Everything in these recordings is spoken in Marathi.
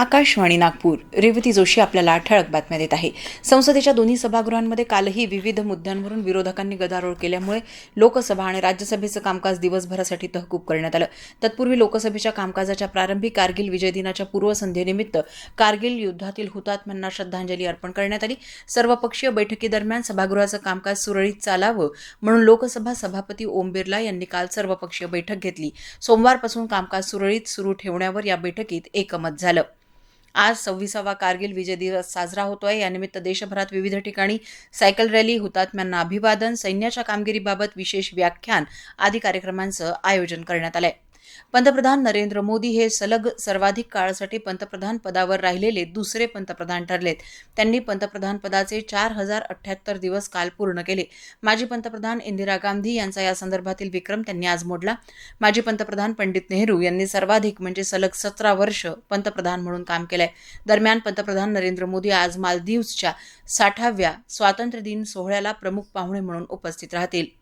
आकाशवाणी नागपूर. रेवती जोशी आपल्याला ठळक बातम्या देत आहे. संसदेच्या दोन्ही सभागृहांमध्ये कालही विविध मुद्द्यांवरून विरोधकांनी गदारोळ केल्यामुळे लोकसभा आणि राज्यसभेचं कामकाज दिवसभरासाठी तहकूब करण्यात आलं. तत्पूर्वी लोकसभेच्या कामकाजाच्या प्रारंभी कारगिल विजय दिनाच्या पूर्वसंध्येनिमित्त कारगिल युद्धातील हुतात्म्यांना श्रद्धांजली अर्पण करण्यात आली. सर्वपक्षीय बैठकीदरम्यान सभागृहाचं कामकाज सुरळीत चालावं म्हणून लोकसभा सभापती ओम बिर्ला यांनी काल सर्वपक्षीय बैठक घेतली. सोमवारपासून कामकाज सुरळीत सुरू ठेवण्यावर या बैठकीत एकमत झालं. आज सव्वीसावा कारगिल विजय दिवस साजरा होतो आहे यानिमित्त देशभरात विविध ठिकाणी सायकल रॅली हुतात्म्यांना अभिवादन सैन्याच्या कामगिरीबाबत विशेष व्याख्यान आदी कार्यक्रमांचं आयोजन करण्यात आलं आहे पंतप्रधान नरेंद्र मोदी हे सलग सर्वाधिक काळासाठी पंतप्रधान पदावर राहिलेले दुसरे पंतप्रधान ठरलेत. त्यांनी पंतप्रधान पदाचे चार हजार अठ्ठ्याहत्तर दिवस काल पूर्ण केले. माजी पंतप्रधान इंदिरा गांधी यांचा या संदर्भातील विक्रम त्यांनी आज मोडला. माजी पंतप्रधान पंडित नेहरू यांनी सर्वाधिक म्हणजे सलग सतरा वर्ष पंतप्रधान म्हणून काम केलंय. दरम्यान पंतप्रधान नरेंद्र मोदी आज मालदीवच्या साठाव्या स्वातंत्र्य दिन सोहळ्याला प्रमुख पाहुणे म्हणून उपस्थित राहतील.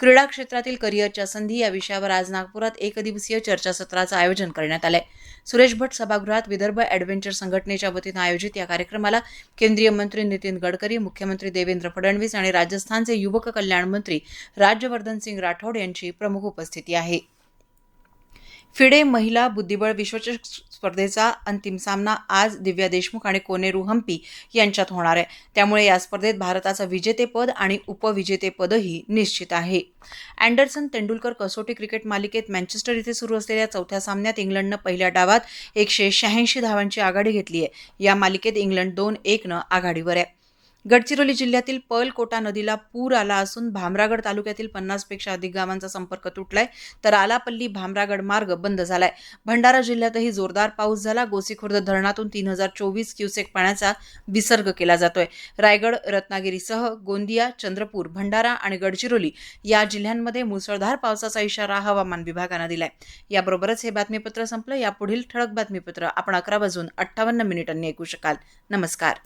क्रीडा क्षेत्रातील करिअरच्या संधी या विषयावर आज नागपुरात एकदिवसीय चर्चासत्राचं आयोजन करण्यात आलंय. सुरेश भट सभागृहात विदर्भ ॲडव्हेंचर संघटनेच्या वतीनं आयोजित या कार्यक्रमाला केंद्रीय मंत्री नितीन गडकरी मुख्यमंत्री देवेंद्र फडणवीस आणि राजस्थानचे युवक कल्याण मंत्री राज्यवर्धन सिंग राठोड यांची प्रमुख उपस्थिती आहे. फिडे महिला बुद्धिबळ विश्वचषक स्पर्धेचा अंतिम सामना आज दिव्या देशमुख आणि कोनेरू हम्पी यांच्यात होणार आहे. त्यामुळे या स्पर्धेत भारताचं विजेतेपद आणि उपविजेतेपदही निश्चित आहे. अँडरसन तेंडुलकर कसोटी क्रिकेट मालिकेत मँचेस्टर इथे सुरू असलेल्या चौथ्या सामन्यात इंग्लंडनं पहिल्या डावात एकशे शहाऐंशी धावांची आघाडी घेतली आहे. या मालिकेत इंग्लंड दोन एकनं आघाडीवर आहे. गडचिरोली जिल्ह्यातील पर्लकोटा नदीला पूर आला असून भामरागड तालुक्यातील पन्नासपेक्षा अधिक गावांचा संपर्क तुटलाय. तर आलापल्ली भामरागड मार्ग बंद झालाय. भंडारा जिल्ह्यातही जोरदार पाऊस झाला. गोसीखुर्द धरणातून तीन हजार चोवीस क्युसेक पाण्याचा विसर्ग केला जातोय. रायगड रत्नागिरीसह गोंदिया चंद्रपूर भंडारा आणि गडचिरोली या जिल्ह्यांमध्ये मुसळधार पावसाचा इशारा हवामान विभागानं दिलाय. याबरोबरच हे बातमीपत्र संपलं. यापुढील ठळक बातमीपत्र आपण अकरा वाजून अठ्ठावन्न मिनिटांनी ऐकू शकाल. नमस्कार.